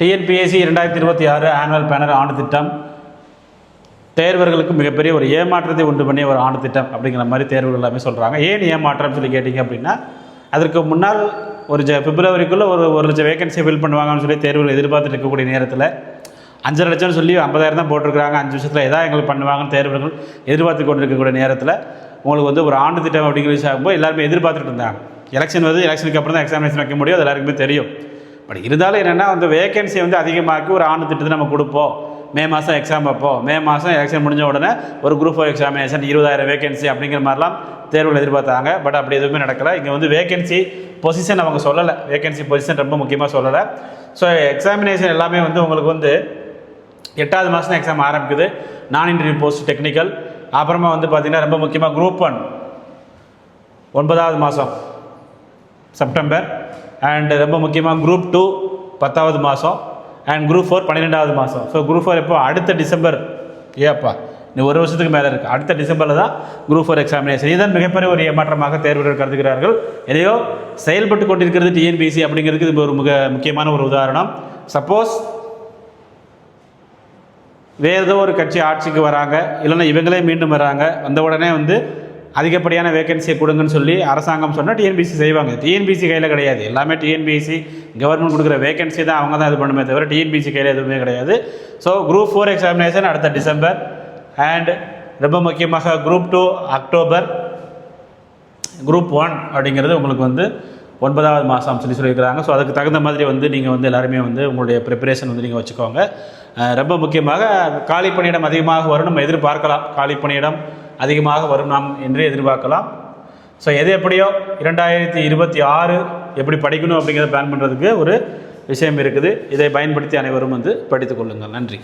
TNPSC இரண்டாயிரத்தி இருபத்தி ஆறு ஆனுவல் பேனர் ஆண்டு திட்டம் தேர்வர்களுக்கு மிகப்பெரிய ஒரு ஏமாற்றத்தை உண்டு பண்ணிய ஒரு ஆண்டு திட்டம் அப்படிங்கிற மாதிரி தேர்வுகள் எல்லாமே சொல்கிறாங்க ஏன் ஏமாற்றம்னு சொல்லி கேட்டிங்க அப்படின்னா அதற்கு முன்னால் ஒரு ஜ பிப்ரவரிக்குள்ளே ஒரு ஒரு லட்சம் வேகன்சி ஃபில் பண்ணுவாங்கன்னு சொல்லி தேர்வுகள் எதிர்பார்த்துட்டு இருக்கக்கூடிய நேரத்தில் அஞ்சரை லட்சம்னு சொல்லி ஐம்பதாயிரம் தான் போட்டிருக்காங்க அஞ்சு வருஷத்தில் எதாவது எங்களுக்கு பண்ணுவாங்கன்னு தேர்வுகள் எதிர்பார்த்து கொண்டு இருக்கக்கூடிய நேரத்தில் உங்களுக்கு வந்து ஒரு ஆண்டு திட்டம் அப்படிங்கிற விஷயம் ஆகும்போது எல்லாருமே எதிர்பார்த்துட்டு இருந்தாங்க. எலெக்ஷன் வருது எலெக்ஷனுக்கு அப்புறம் தான் எக்ஸாமினேஷன் வைக்க முடியும் அது எல்லாருக்குமே தெரியும். பட் இருந்தாலும் என்னென்னா அந்த வேகன்சியை வந்து அதிகமாக்கி ஒரு ஆண்டு திட்டத்தை நம்ம கொடுப்போம். மே மாதம் எக்ஸாம் வைப்போம். மே மாதம் எலெக்ஷன் முடிஞ்ச உடனே ஒரு குரூப் ஃபோர் எக்ஸாமினேஷன் இருபதாயிரம் வேகன்சி அப்படிங்கிற மாதிரிலாம் தேர்வுகள் எதிர்பார்த்தாங்க. பட் அப்படி எதுவுமே நடக்கலை. இங்கே வந்து வேகன்சி பொசிஷன் அவங்க சொல்லலை. வேகன்சி பொசிஷன் ரொம்ப முக்கியமாக சொல்லலை. ஸோ எக்ஸாமினேஷன் எல்லாமே வந்து உங்களுக்கு வந்து எட்டாவது மாதம் எக்ஸாம் ஆரம்பிக்குது. நான் இன்டர்வியூ போஸ்ட் டெக்னிக்கல் அப்புறமா வந்து பார்த்திங்கன்னா ரொம்ப முக்கியமாக குரூப் ஒன் ஒன்பதாவது மாதம் செப்டம்பர் அண்டு ரொம்ப முக்கியமாக குரூப் டூ பத்தாவது மாதம் அண்ட் குரூப் ஃபோர் பன்னிரெண்டாவது மாதம் ஸோ குரூப் ஃபோர் எப்போ? அடுத்த டிசம்பர் ஏப்பா இன்னும் ஒரு வருஷத்துக்கு மேலே இருக்குது அடுத்த டிசம்பரில் தான் குரூப் ஃபோர் எக்ஸாமினேஷன் இதுதான் மிகப்பெரிய ஒரு ஏமாற்றமாக தேர்வுகள் கருதுகிறார்கள். எதையோ செயல்பட்டு கொண்டிருக்கிறது டிஎன்பிசி அப்படிங்கிறதுக்கு இது ஒரு மிக முக்கியமான ஒரு உதாரணம். சப்போஸ் வேறு ஏதோ ஒரு கட்சி ஆட்சிக்கு வராங்க. இல்லைன்னா இவங்களே மீண்டும் வராங்க. வந்த உடனே வந்து அதிகப்படியான வேகன்சியை கொடுங்கன்னு சொல்லி அரசாங்கம் சொன்னால் டிஎன்பிசி செய்வாங்க. டிஎன்பிசி கையில் கிடையாது. எல்லாமே டிஎன்பிசி கவர்மெண்ட் கொடுக்குற வேகன்சி தான் அவங்க தான் இது பண்ணுமே தவிர டிஎன்பிசி கையில் எதுவுமே கிடையாது. ஸோ குரூப் ஃபோர் எக்ஸாமினேஷன் அடுத்த டிசம்பர் அண்ட் ரொம்ப முக்கியமாக group two October group one அப்படிங்கிறது உங்களுக்கு வந்து ஒன்பதாவது மாதம் சொல்லி சொல்லியிருக்கிறாங்க. ஸோ அதுக்கு தகுந்த மாதிரி வந்து நீங்கள் வந்து எல்லாருமே வந்து உங்களுடைய ப்ரிப்பரேஷன் வந்து நீங்கள் வச்சுக்கோங்க. ரொம்ப முக்கியமாக காலி பணியிடம் அதிகமாக வரும் நம்ம எதிர்பார்க்கலாம். காலி பணியிடம் அதிகமாக வரும் நாம் என்று எதிர்பார்க்கலாம். ஸோ எது எப்படியோ இரண்டாயிரத்தி இருபத்தி ஆறு எப்படி படிக்கணும் அப்படிங்கிறத பிளான் பண்ணுறதுக்கு ஒரு விஷயம் இருக்குது. இதை பயன்படுத்தி அனைவரும் வந்து படித்துக்கொள்ளுங்கள் நன்றி.